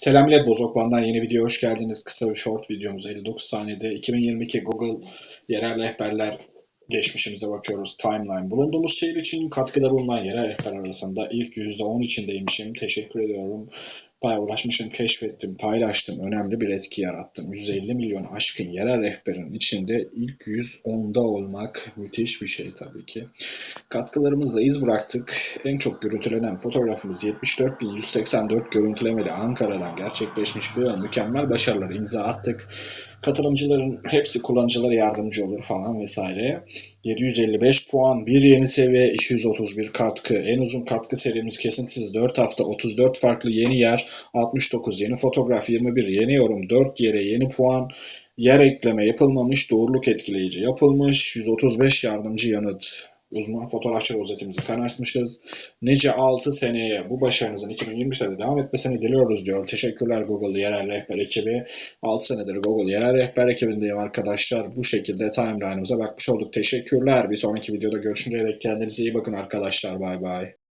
Selam millet Bozokvan'dan yeni video hoş geldiniz. Kısa bir short videomuz 59 saniyede 2022 Google yerel rehberler geçmişimize bakıyoruz. Timeline. Bulunduğumuz şehir için katkıda bulunan yerel rehber arasında ilk %10 içindeymişim. Teşekkür ediyorum. Bayağı uğraşmışım, keşfettim, paylaştım. Önemli bir etki yarattım. 150 milyon aşkın yerel rehberin içinde ilk 110'da olmak müthiş bir şey tabii ki. Katkılarımızla iz bıraktık. En çok görüntülenen fotoğrafımız 74.184 görüntülemeli Ankara'dan gerçekleşmiş bir mükemmel başarılar imza attık. Katılımcıların hepsi kullanıcılara yardımcı olur falan vesaire. 755 puan, bir yeni seviye, 231 katkı. En uzun katkı serimiz kesintisiz 4 hafta, 34 farklı yeni yer, 69 yeni fotoğraf, 21 yeni yorum, 4 yere yeni puan, yer ekleme yapılmamış, doğruluk etkileyici yapılmış, 135 yardımcı yanıt. Uzman fotoğrafçı rozetimizi kanatmışız. Nice 6 seneye bu başarınızın 2023'te de devam etmesini diliyoruz diyor. Teşekkürler Google yerel rehber ekibi. 6 senedir Google yerel rehber ekibindeyim arkadaşlar. Bu şekilde timeline'ımıza bakmış olduk. Teşekkürler. Bir sonraki videoda görüşünceye dek kendinize iyi bakın arkadaşlar. Bay bay.